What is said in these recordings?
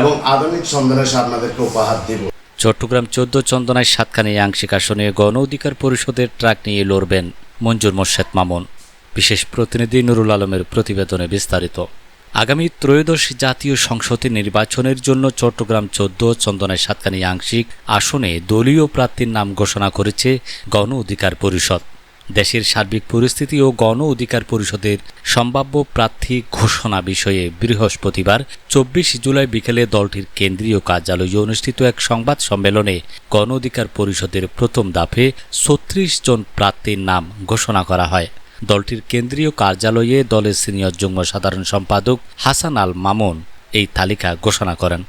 এবং আধুনিক চন্দনেশ আপনাদেরকে উপহার দিব। চট্টগ্রাম চোদ্দ চন্দনায় সাতখানি আংশিক আসনে গণ অধিকার পরিষদের ট্রাক নিয়ে লড়বেন মঞ্জুর মোর্শেদ মামুন। বিশেষ প্রতিনিধি নুরুল আলমের প্রতিবেদনে বিস্তারিত। আগামী ত্রয়োদশ জাতীয় সংসদে নির্বাচনের জন্য চট্টগ্রাম চোদ্দ চন্দনায় সাতখানি আংশিক আসনে দলীয় প্রার্থীর নাম ঘোষণা করেছে গণ অধিকার পরিষদ। দেশের সার্বিক পরিস্থিতি ও গণ অধিকার পরিষদের সম্ভাব্য প্রার্থী ঘোষণা বিষয়ে বৃহস্পতিবার চব্বিশ জুলাই বিকেলে দলটির কেন্দ্রীয় কার্যালয়ে অনুষ্ঠিত এক সংবাদ সম্মেলনে গণ অধিকার পরিষদের প্রথম দাফে ছত্রিশ জন প্রার্থীর নাম ঘোষণা করা হয়। দলটির কেন্দ্রীয় কার্যালয়ে দলের সিনিয়র যুগ্ম সাধারণ সম্পাদক হাসান আল মামুন এই তালিকা ঘোষণা করেন।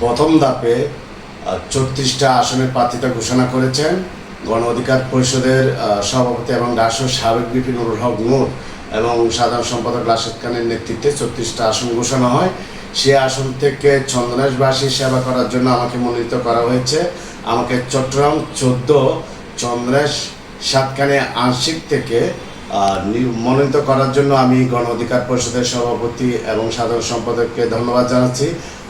প্রথম ধাপে চৌত্রিশটা আসনের প্রার্থীতা ঘোষণা করেছেন। গণ অধিকার পরিষদের সভাপতি এবং রাষ্ট্র সাবেক বিপি নুরুল হক নূর এবং সাধারণ সম্পাদক রাশেদ খানের নেতৃত্বে ছত্রিশটা আসন ঘোষণা হয়। সে আসন থেকে চন্দ্রনাশবাসী সেবা করার জন্য আমাকে মনোনীত করা হয়েছে। আমাকে চট্টগ্রাম চোদ্দ চন্দ্রেশ সাতখানে আংশিক থেকে মনোনীত করার জন্য আমি গণ অধিকার পরিষদের সভাপতি এবং সাধারণ সম্পাদককে ধন্যবাদ জানাচ্ছি।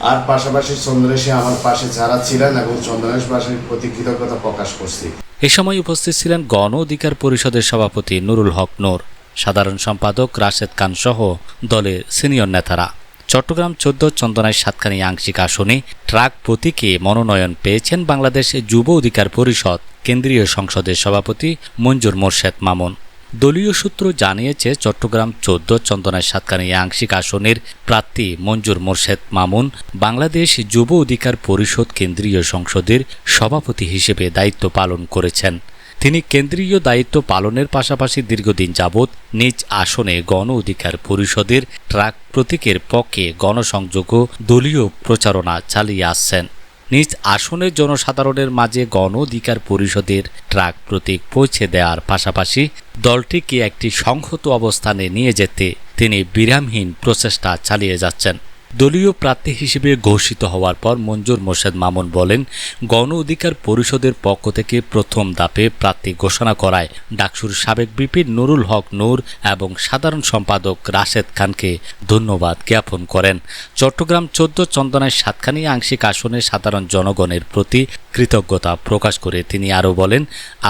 আর পাশাপাশি চন্দ্রেশে আমার পাশে যারা ছিলেন এবং চন্দ্রনেশবাসীর প্রতি কৃতজ্ঞতা প্রকাশ করছি। এ সময় উপস্থিত ছিলেন গণ অধিকার পরিষদের সভাপতি নুরুল হক নূর, সাধারণ সম্পাদক রাশেদ খান সহ দলের সিনিয়র নেতারা। চট্টগ্রাম চোদ্দ চন্দনায় সাতখানি আংশিক আসনে ট্রাক প্রতীকে মনোনয়ন পেয়েছেন বাংলাদেশ যুব অধিকার পরিষদ কেন্দ্রীয় সংসদের সভাপতি মঞ্জুর মোর্শেদ মামুন। দলীয় সূত্র জানিয়েছে, চট্টগ্রাম চোদ্দ চন্দনায় সাতখানি আংশিক আসনের প্রার্থী মঞ্জুর মোর্শেদ মামুন বাংলাদেশ যুব অধিকার পরিষদ কেন্দ্রীয় সংসদের সভাপতি হিসেবে দায়িত্ব পালন করেছেন। তিনি কেন্দ্রীয় দায়িত্ব পালনের পাশাপাশি দীর্ঘদিন যাবৎ নিজ আসনে গণ অধিকার পরিষদের ট্রাক প্রতীকের পক্ষে গণসংযোগ দলীয় প্রচারণা চালিয়ে আসছেন। নিজ আসনের জনসাধারণের মাঝে গণ অধিকার পরিষদের ট্রাক প্রতীক পৌঁছে দেওয়ার পাশাপাশি দলটিকে একটি সংহত অবস্থানে নিয়ে যেতে তিনি বিরামহীন প্রচেষ্টা চালিয়ে যাচ্ছেন। দলীয় প্রার্থী হিসেবে ঘোষিত হওয়ার পর মঞ্জুর মোর্শেদ মামুন বলেন, গণ অধিকার পরিষদের পক্ষ থেকে প্রথম ধাপে প্রার্থী ঘোষণা করায় ডাকসুর সাবেক বিপি নুরুল হক নূর এবং সাধারণ সম্পাদক রাশেদ খানকে ধন্যবাদ জ্ঞাপন করেন। চট্টগ্রাম চোদ্দ চন্দনায় সাতখানি আংশিক আসনে সাধারণ জনগণের প্রতি কৃতজ্ঞতা প্রকাশ করে তিনি আরও বলেন,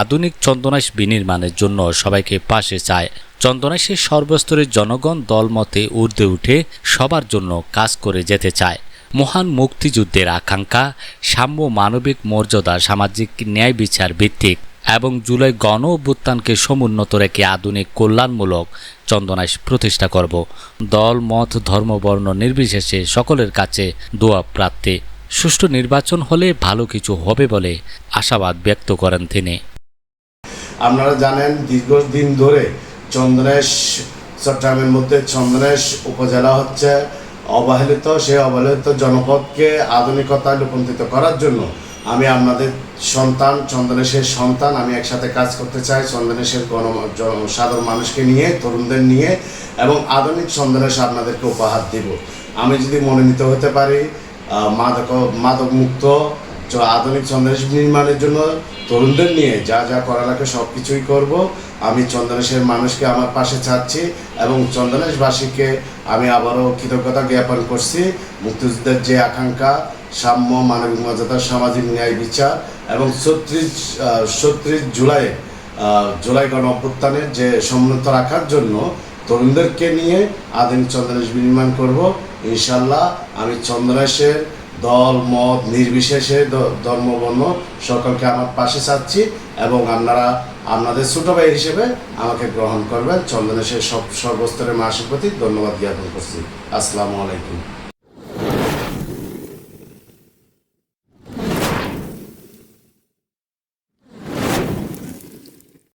আধুনিক চন্দনাইশ বিনির্মাণের জন্য সবাইকে পাশে চায়। চন্দনাইশের সর্বস্তরের জনগণ দলমতে ঊর্ধ্বে উঠে সবার জন্য কাজ করে যেতে চায়। মহান মুক্তিযুদ্ধের আকাঙ্ক্ষা, সাম্য মানবিক মর্যাদা, সামাজিক ন্যায় বিচার ভিত্তিক এবং জুলাই গণ অভ্যুত্থানকে সমুন্নত রেখে আধুনিক কল্যাণমূলক চন্দনাইশ প্রতিষ্ঠা করব। দল, মত ধর্মবর্ণ নির্বিশেষে সকলের কাছে দোয়া প্রার্থী। সুষ্ঠু নির্বাচন হলে ভালো কিছু হবে বলে আশাবাদ ব্যক্ত করেন তিনি। আপনারা জানেন, দীর্ঘদিন ধরে চন্দ্রেশ চট্টগ্রামের মধ্যে চন্দ্রেশ উপজেলা হচ্ছে অবহেলিত সেই অবহেলিত জনপদকে আধুনিকতায় রূপান্তরিত করার জন্য আমি আপনাদের সন্তান চন্দনেশের সন্তান, আমি একসাথে কাজ করতে চাই। চন্দনেশের গণ সাধারণ মানুষকে নিয়ে, তরুণদের নিয়ে এবং আধুনিক চন্দনেশ আপনাদেরকে উপহার দিব। আমি যদি মনোনীত হতে পারি মাদক মাদক মুক্ত আধুনিক চন্দ্রেশ নির্মাণের জন্য তরুণদের নিয়ে যা যা করা লাগে সব কিছুই করব। আমি চন্দনেশের মানুষকে আমার পাশে চাচ্ছি এবং চন্দনেশবাসীকে আমি আবারও কৃতজ্ঞতা জ্ঞাপন করছি। মুক্তিযুদ্ধের যে আকাঙ্ক্ষা, সাম্য, মানবিক মর্যাদা, সামাজিক ন্যায় বিচার এবং ছত্রিশ ছত্রিশ জুলাই জুলাই গণ অভ্যুত্থানের যে সমুন্নত রাখার জন্য তরুণদেরকে নিয়ে আধুনিক চন্দ্রনেশ বিনির্মাণ করব। ইনশাল্লাহ আমি চন্দ্রনেশের দল, মত, নির্বিশেষে ধর্মবর্ণ ধর্ম, বর্ণ সকলকে আমার পাশে চাচ্ছি এবং আপনারা আপনাদের ছোট ভাই হিসেবে আমাকে গ্রহণ করবেন। চন্দনেশের সব, সর্বস্তরের মাসের প্রতি ধন্যবাদ জ্ঞাপন করছি। আসসালামু আলাইকুম।